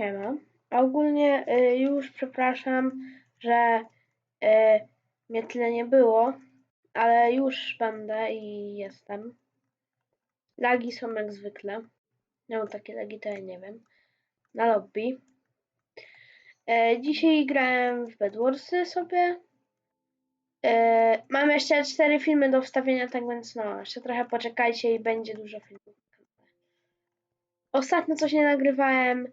siema. Ogólnie y, już przepraszam, że y, mnie tyle nie było, ale już będę i jestem. Lagi są jak zwykle. No takie lagi to ja nie wiem. Na lobby. E, dzisiaj grałem w Bedwarsy sobie. E, mam jeszcze cztery filmy do wstawienia, tak więc no, jeszcze trochę poczekajcie i będzie dużo filmów. Ostatnio coś nie nagrywałem,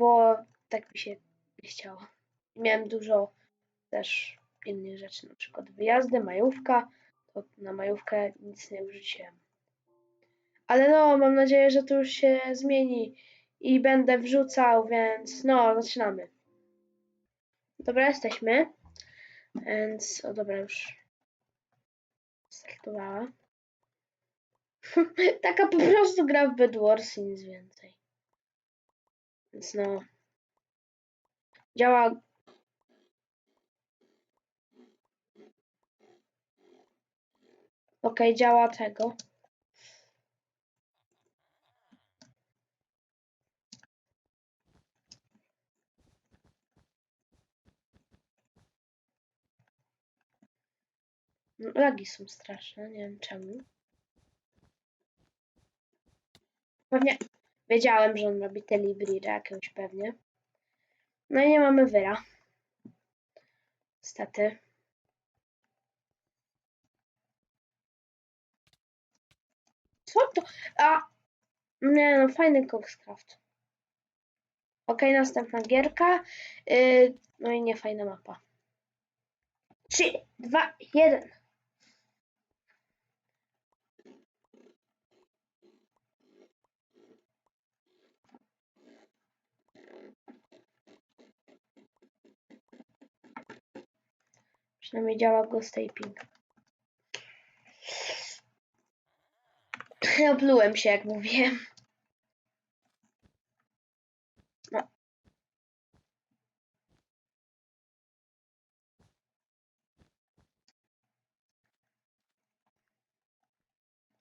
bo tak mi się nie chciało. Miałem dużo też innych rzeczy, na przykład wyjazdy, majówka. To na majówkę nic nie wrzuciłem. Ale no, mam nadzieję, że to już się zmieni i będę wrzucał, więc no, zaczynamy. Dobra, jesteśmy. Więc, o dobra, już startowała. Taka po prostu gra w Bedwars i nic więcej. Więc no. Działa. Okej, działa tego. No, Lagi są straszne, nie wiem czemu. Pewnie wiedziałem, że on robi Telibridge jakiegoś pewnie. No i nie mamy wyra. Niestety. Co to? A! Nie no, fajny Coxcraft. Okej, następna gierka. Yy, no i nie fajna mapa. 3, 2, 1. Przynajmniej działa Ghost Taping. Oplułem się, jak mówiłem. No.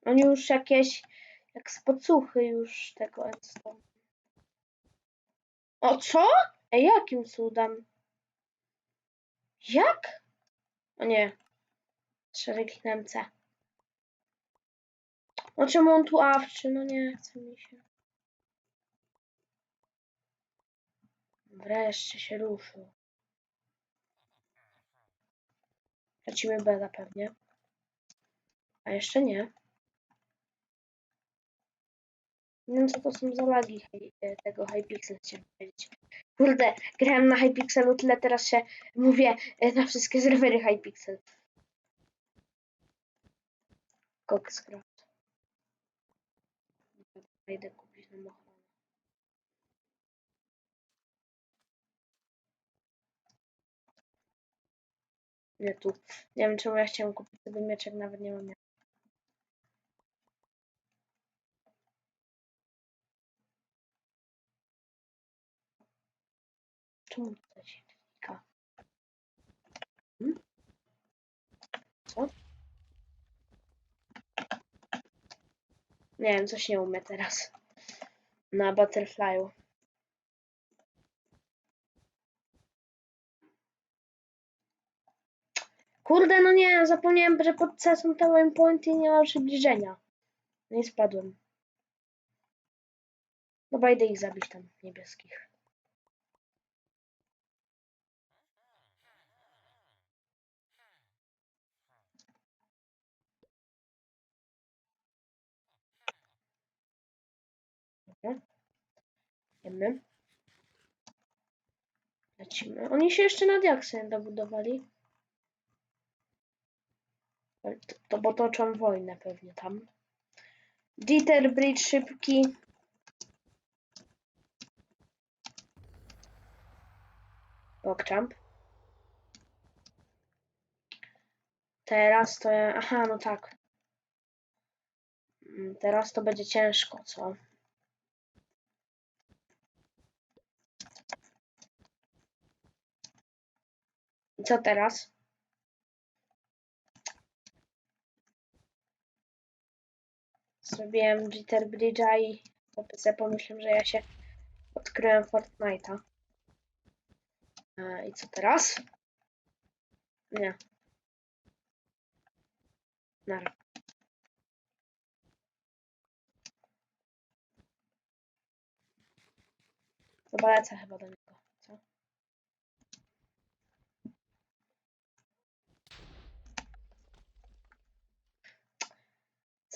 Oni już jakieś, jak z podsłuchy już tego endstone. O co? Ej, jakim cudem? Jak? O nie. Szereg Niemca. No czemu on tu awczy? No nie chce mi się. Wreszcie się ruszył. Tracimy beda pewnie. A jeszcze nie. Nie wiem co to są za lagi e, tego Hypixel chciałem powiedzieć. Kurde, grałem na Hypixelu tyle, teraz się mówię e, na wszystkie serwery Hypixel. Coxcraft. Idę kupić nam ochronę. Nie tu. Nie wiem czemu ja chciałem kupić sobie mieczek, nawet nie mam. Klika? Hmm? Co? Nie wiem, coś nie umie teraz. Na Butterfly'u. Kurde, no nie, zapomniałem, że pod C są te waypointy i nie ma przybliżenia. No i spadłem. Dobra, idę ich zabić tam, niebieskich. Wiemy. Lecimy. Oni się jeszcze na diaksy nie dobudowali. To, to bo toczą wojnę pewnie tam. Dieter Bridge szybki. Pogchamp. Teraz to. Aha, no tak. Mm, Teraz to będzie ciężko, co? I co teraz? Zrobiłem Jitter Bridge'a i po PC pomyślę, że ja się Odkryłem Fortnite'a. I co teraz? Nie. Nara. Chyba lecę chyba do niego.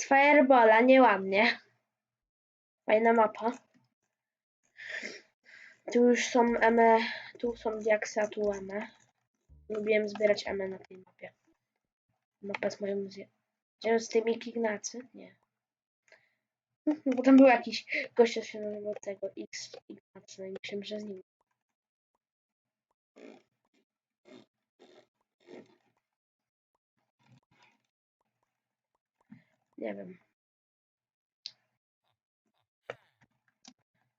Z Firebola, nieładnie. Fajna mapa. Tu już są eme, tu są diaksy, a tu eme. Lubiłem zbierać eme na tej mapie. Mapa z moją muzeum. Gdzie z tymi Ignacy? Nie. Bo tam był jakiś gość, co się nazywał tego X Ignacy, no i myślałem, że z nim. Nie wiem.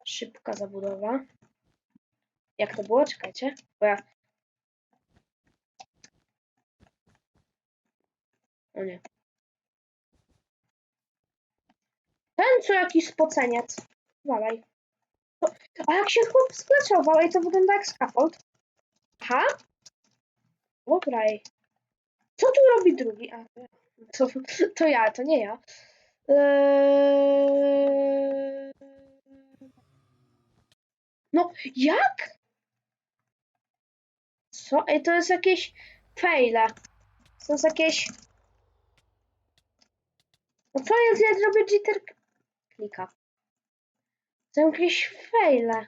Szybka zabudowa. Jak to było? Czekajcie. Bo ja... O nie. Ten co jakiś spoceniec. Walaj. A jak się chłop sklaczował, i to wygląda jak scaffold. Ha? Dobra. Co tu robi drugi? A. To, to ja, to nie ja. Eee... No, jak? Co? Ej, to jest jakieś fejle. To jest jakieś... No co jest, ja zrobię jitter klika. To są jakieś fejle.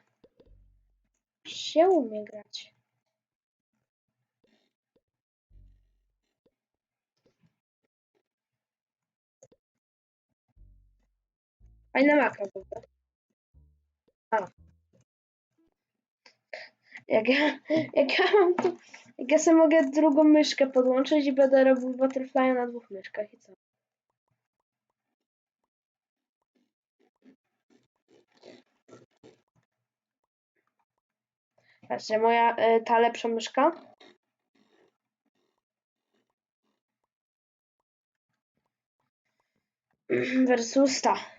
Się umie grać. Fajna makro w ogóle. A. Jak ja, jak ja mam tu, jak ja sobie mogę drugą myszkę podłączyć i będę robił butterfly na dwóch myszkach i co? Patrzcie, moja, y, ta lepsza myszka. Versus ta.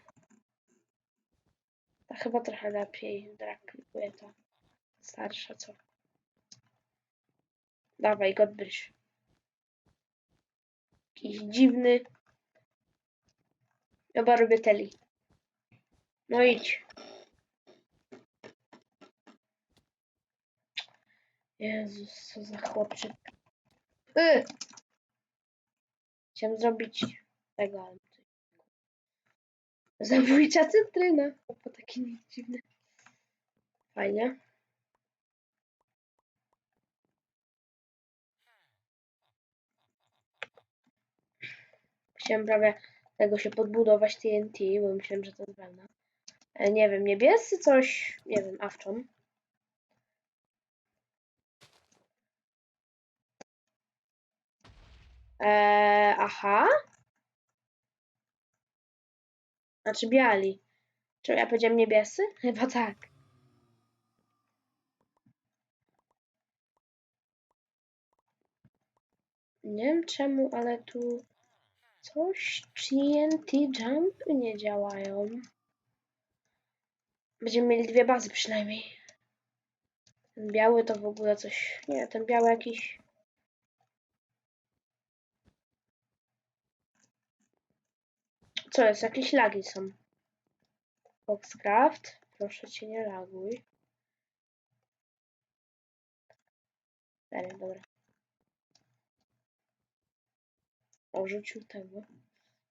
Chyba trochę lepiej draklikuje ta starsza, co? Dawaj, Godbryś. Jakiś dziwny. Chyba robię teli. No idź. Jezus, co za chłopczyk. Y! Chciałem zrobić tego, ale... Zabójcza cytryna. Opa, taki dziwny. Fajnie. Chciałem prawie tego się podbudować TNT, bo myślałem, że to jest wełna. E, nie wiem, niebiescy coś, nie wiem, awczon. Eee, aha. Znaczy biali. Czy ja powiedziałem niebiescy? Chyba tak. Nie wiem czemu, ale tu coś TNT Jump nie działają. Będziemy mieli dwie bazy przynajmniej. Ten biały to w ogóle coś... Nie, ten biały jakiś... Co jest? Jakieś lagi są. Foxcraft, proszę cię nie laguj. Dalej, dobra. O, tego.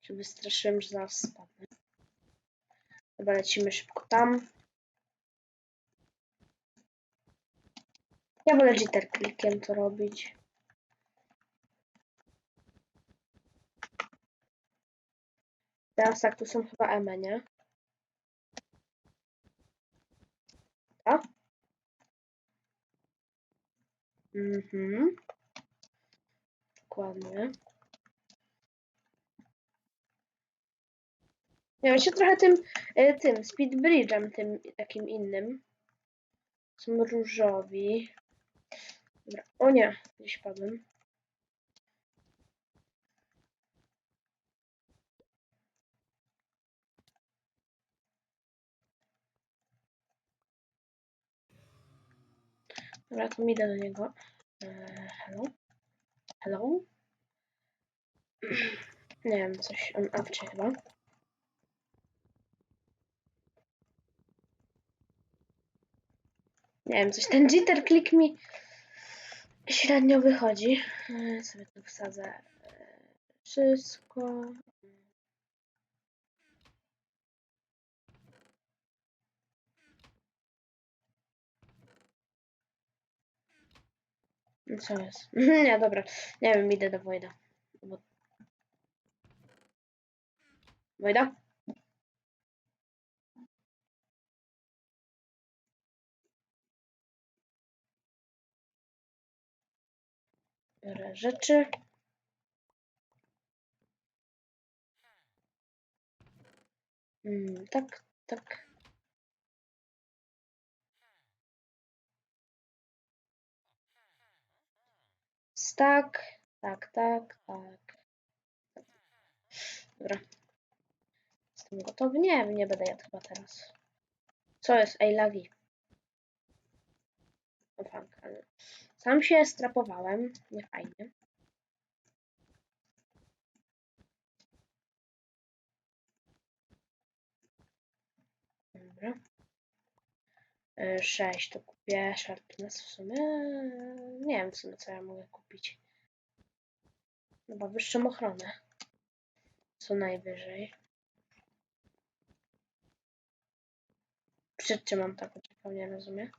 Czy wystraszyłem, że zaraz spadnę. Dobra, lecimy szybko tam. Ja wolę jitter klikiem to robić. Teraz tak, tu są chyba eme, nie? Tak? Mhm. Dokładnie. Ja się trochę tym, e, tym speed bridge'em, tym takim innym. Są różowi. Dobra. O nie, gdzieś padłem. Dobra, to idę do niego. E, hello? Hello? Nie wiem, coś on awczy chyba. Nie wiem, coś ten jitter click mi średnio wychodzi. E, sobie tu wsadzę e, wszystko. Co jest? Nie, dobra. Nie wiem, idę do Wojda. Wojda? Biorę rzeczy. Mm, tak, tak. Tak, tak, tak, tak. Dobra. Jestem gotowy? Nie, nie będę jadł chyba teraz. Co jest? Ej, lagi. O fuck, ale... Sam się strapowałem. Nie fajnie. Dobra. E, Sześć to kupię. Sharpness w sumie. Nie wiem w sumie co ja mogę kupić. Chyba wyższą ochronę. Co najwyżej. Przed czym mam taką czekał, nie rozumiem.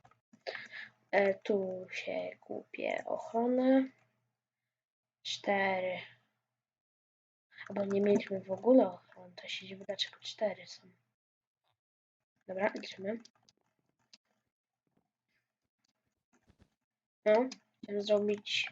E, tu się kupię ochronę. Cztery. Albo nie mieliśmy w ogóle ochron, to się dziwi dlaczego cztery są. Dobra, liczymy. No, chciałem zrobić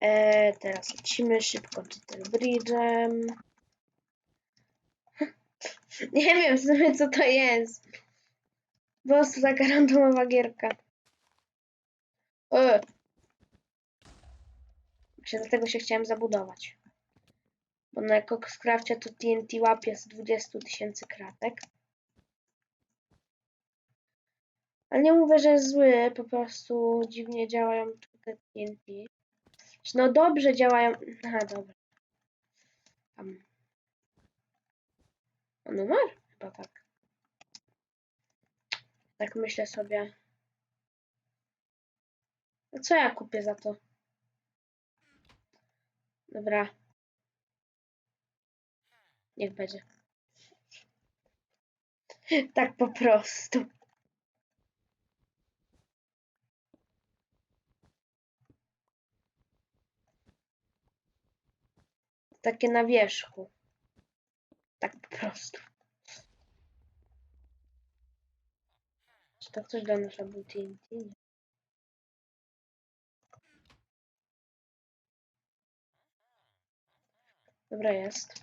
E, teraz lecimy szybko tym bridge'em. Nie wiem w sumie co to jest. Po prostu taka randomowa gierka. E. Właśnie dlatego się chciałem zabudować. Bo na Coxcrafcie to TNT łapie z 20 tysięcy kratek. Ale nie mówię, że jest zły, po prostu dziwnie działają te TNT. No dobrze działają. Aha, dobra. Tam. On umarł? Chyba tak. Tak myślę sobie. A co ja kupię za to? Dobra. Niech będzie. Tak po prostu. Takie na wierzchu. Tak po prostu. Czy to ktoś do nas robił TNT? Nie. Dobra, jest.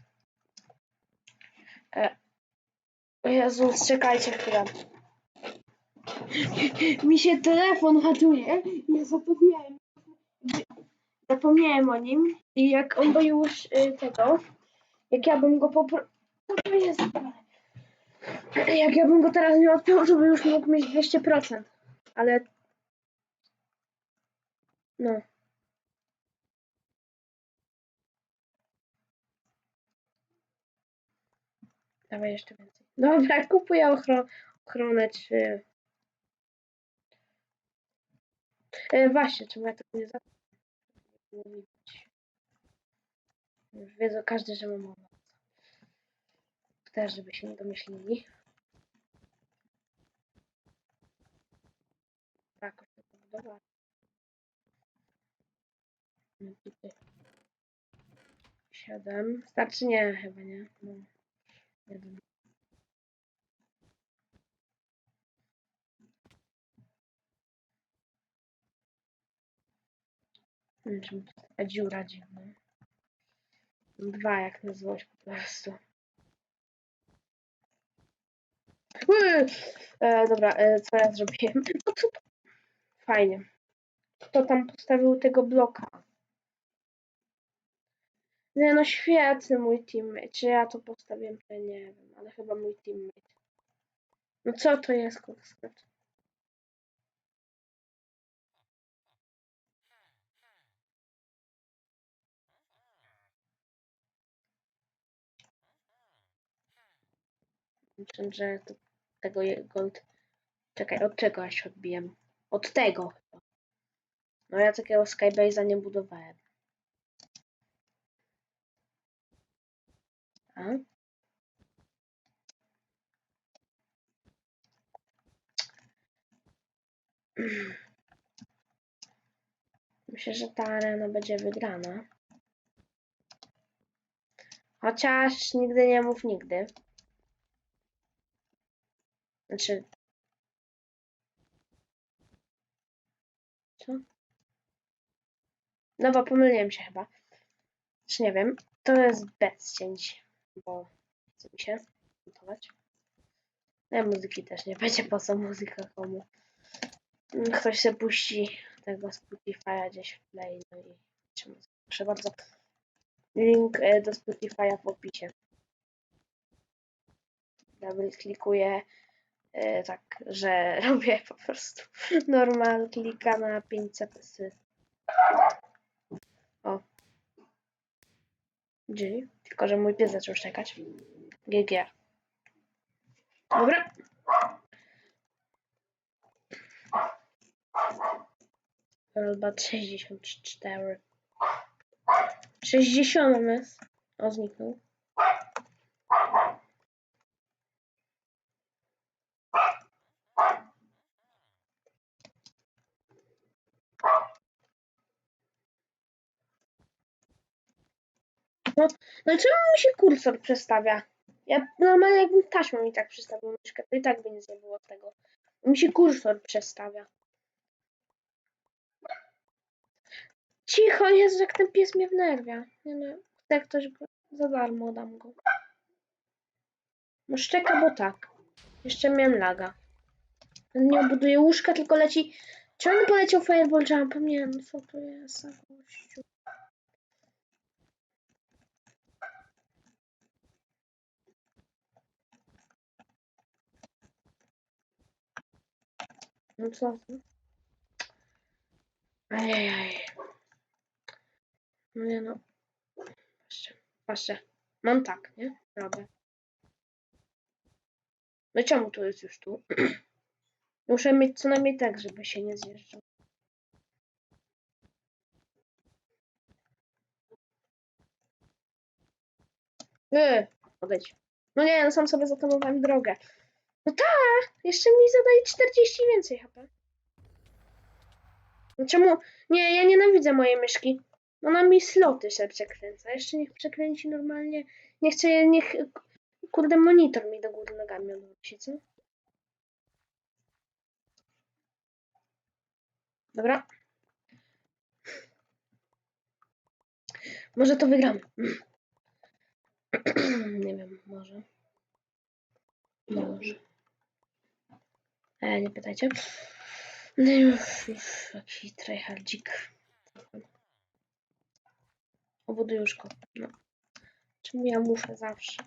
E. Jezus, czekajcie chwilę. Mi się telefon hatuje. Ja zapomniałem. Zapomniałem o nim. I jak on by już y, tego. Jak ja bym go popro... Co to jest? Jak ja bym go teraz nie odpiął, to by już mógł mieć 200%. Ale... No. Dawaj jeszcze więcej. Dobra, kupuję ochro ochronę czy... E, właśnie, czemu ja tego nie zapomniałem? Już wiedzą każdy, że mam owoc. Też, żeby się nie domyślili. Tak, to pobudować. No tutaj. Siedem. Starczy nie, chyba nie. No. Taka dziura dziwna. Dwa, jak na złość po prostu. E, dobra, e, co ja zrobiłem? No? Fajnie. Kto tam postawił tego bloka? Nie no, świetny mój teammate. Czy ja to postawiłem, to nie wiem, ale chyba mój teammate. No co to jest, kurwa? Myślę, że to, tego jego... Czekaj, od czego ja się odbiłem? Od tego chyba. No ja takiego Skybase'a nie budowałem. Myślę, że ta arena będzie wygrana. Chociaż nigdy nie mów nigdy. Znaczy. Co? No bo pomyliłem się chyba. Czy nie wiem. To jest bez cięć, bo chce mi się montować. No muzyki też nie będzie, po co muzyka komu. Ktoś się puści tego Spotify'a gdzieś w play, no i? Proszę bardzo. Link e, do Spotify'a w opisie. Double klikuję e, tak, że robię po prostu normal klika na 5 CPS. O. G. Tylko, że mój pies zaczął szczekać. GG. Dobra. Robot 64. 60 jest. O, zniknął. No, no i czemu mi się kursor przestawia? Ja normalnie jakbym taśmą mi tak przestawił myszkę, to i tak by nic nie było z tego. Mi się kursor przestawia. Cicho, jest, jak ten pies mnie wnerwia. Nie no, jak ktoś go za darmo dam go. No szczeka, bo tak. Jeszcze miałem laga. Nie buduje łóżka, tylko leci... Czy on poleciał Fireball Jumpem? Nie wiem, co to jest. No co? Ajajaj. No nie no. Patrzcie. Mam tak, nie? Robię. No czemu to jest już tu? Muszę mieć co najmniej tak, żeby się nie zjeżdżał. Yy, odejdź. No nie, no sam sobie zatonowałem drogę. No tak, jeszcze mi zadaje 40 więcej HP. No czemu? Nie, ja nienawidzę mojej myszki. Ona mi sloty się przekręca. Jeszcze niech przekręci normalnie. Nie chcę, niech kurde monitor mi do góry nogami odwróci, co? Dobra. Może to wygramy. nie wiem, może. Może. E, nie pytajcie. No już, już jaki tryhardzik. Obuduj łóżko. No. Czemu ja muszę zawsze?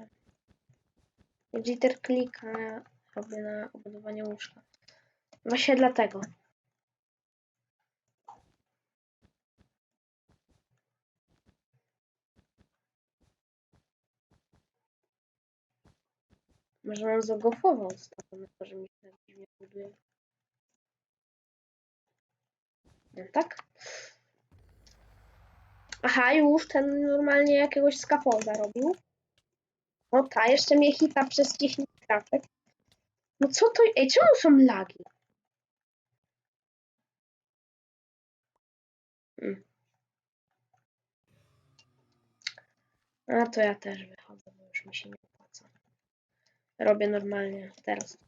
Jitter klika robię na obudowanie łóżka. Właśnie dlatego. Może mam zagofową stronę, to, że mi się buduje. Tak? Aha, już ten normalnie jakiegoś scaffolda robił. No ta, jeszcze mnie hita przez 10 kratek. No co to? Ej, czemu są lagi? Hmm. A to ja też wychodzę, bo już mi się nie opłaca. Robię normalnie teraz.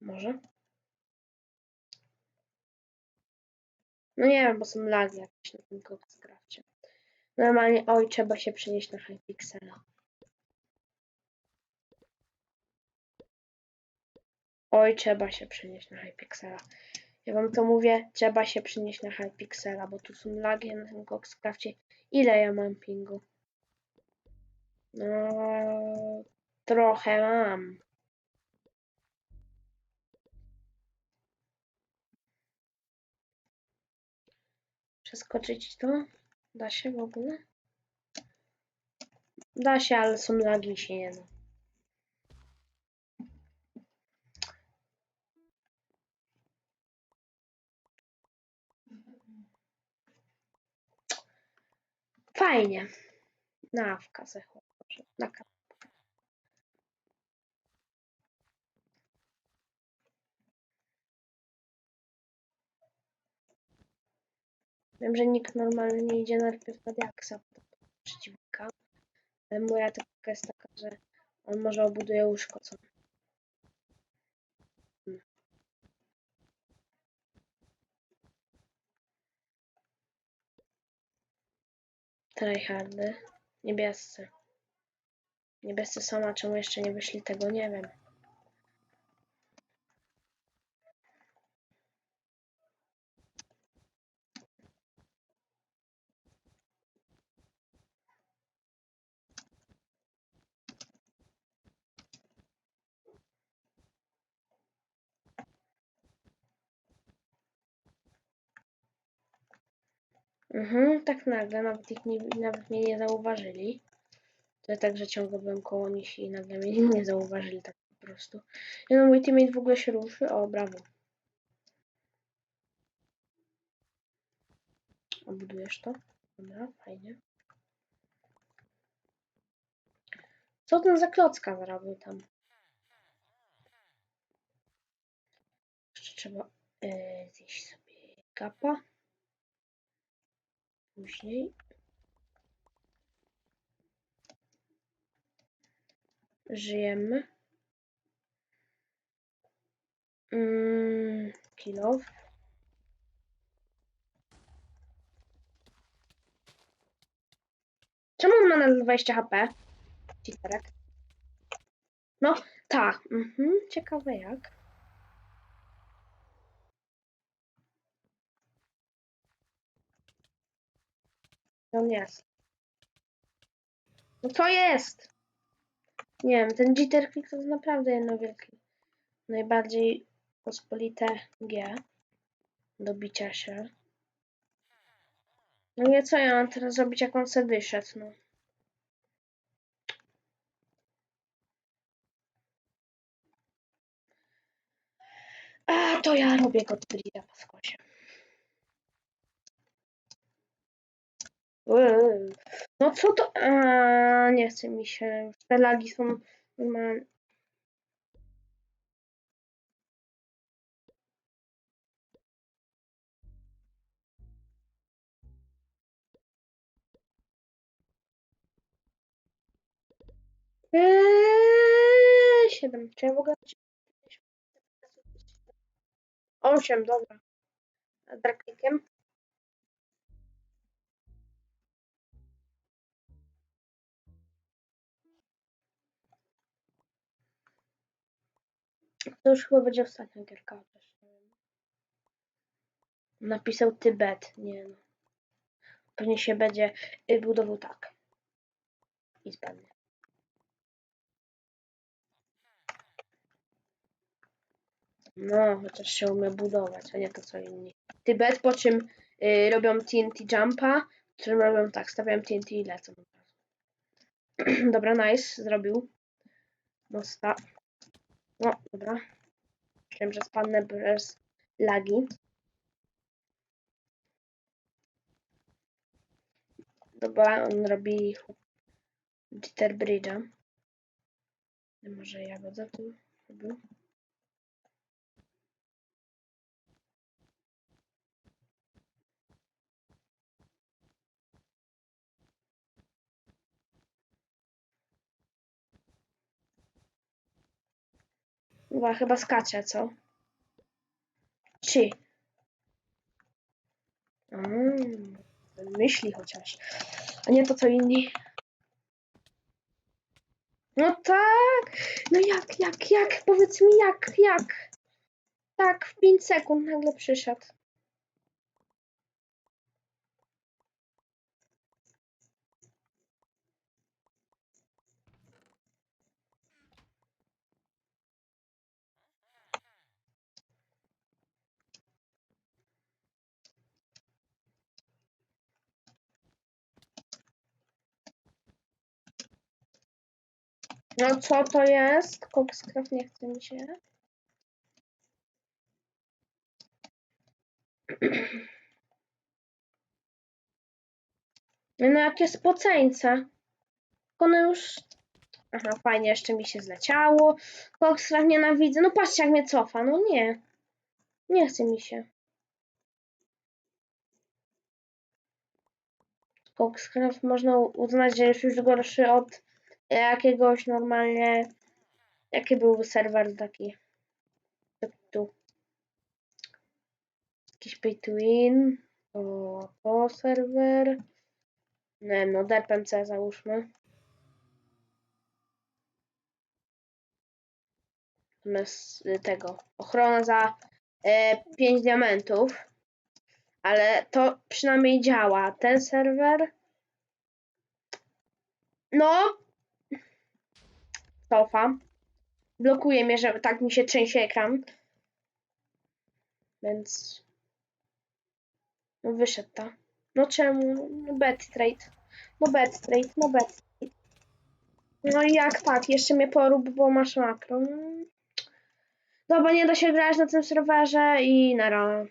Może? No nie wiem, bo są lagi jakieś na tym Coxcrafcie. Normalnie, oj, trzeba się przenieść na Hypixela. Oj, trzeba się przenieść na Hypixela. Ja wam to mówię, trzeba się przenieść na Hypixela, bo tu są lagi na tym Coxcrafcie. Ile ja mam pingu? No, trochę mam. Przeskoczyć to? Da się w ogóle? Da się, ale są lagi się nie da. Fajnie. Na awka se chłopak. Na Wiem, że nikt normalnie nie idzie najpierw na diaksa, potem przeciwnika. Ale moja taktyka jest taka, że on może obuduje łóżko, co? Hmm. Tryhardy. Niebiescy. Niebiescy są, a czemu jeszcze nie wyszli tego, nie wiem. Mhm, tak nagle, nawet, ich nie, nawet mnie nie zauważyli. To tak, że ciągle byłem koło nich i nagle mnie nie zauważyli tak po prostu. No, mój teammate w ogóle się ruszy. O, brawo. Obudujesz to? Dobra, fajnie. Co ten za klocka zrobił tam? Jeszcze trzeba yy, zjeść sobie kapa. Później. Żyjemy. Mm, kilof. Czemu on ma na 20 HP? Citerek. No, tak. Mhm, ciekawe jak. No jest. No co jest? Nie wiem, ten jitter click to jest naprawdę jedno wielkie. Najbardziej pospolite G do bicia się. No nie, co ja mam teraz zrobić, jak on se wyszedł, no. A, to ja robię Godbrida po skosie. No co to? Nie chce mi się. Te lagi są normalne. Eee, 7. Czy ja ogóle. 8, dobra. A To już chyba będzie ostatnia gierka. Napisał Tybet. Nie no. Pewnie się będzie y, budował tak. I spadnie. No, chociaż się umie budować, a nie to co inni. Tybet, po czym y, robią TNT jumpa, po czym robią tak, stawiają TNT i lecą. dobra, nice, zrobił. Mosta. No, dobra. Myślałem, że spadnę bez lagi. Dobra, on robi Jitter Bridge'a. Może ja za to robił. Chyba, chyba skacze, co? Czy? Mm, myśli chociaż. A nie to co inni. No tak! No jak, jak, jak? Powiedz mi jak, jak? Tak, w 5 sekund nagle przyszedł. No co to jest? Coxcraft nie chce mi się. No jakie spoceńce. One już... Aha, fajnie, jeszcze mi się zleciało. Coxcraft nienawidzę. No patrzcie jak mnie cofa. No nie. Nie chce mi się. Coxcraft można uznać, że jest już gorszy od jakiegoś normalnie... Jaki był serwer taki? Tu. Jakiś pay to win. O, o serwer. Nie no DPMC załóżmy. Zamiast y, tego. Ochrona za e, 5 diamentów. Ale to przynajmniej działa. Ten serwer. No. Cofa. Blokuje mnie, że tak mi się trzęsie ekran. Więc. No wyszedł ta. No czemu? No bet trade. No bet trade, no bet trade. No i jak tak? Jeszcze mnie porób, bo masz makro. Dobra, nie da się grać na tym serwerze i nara.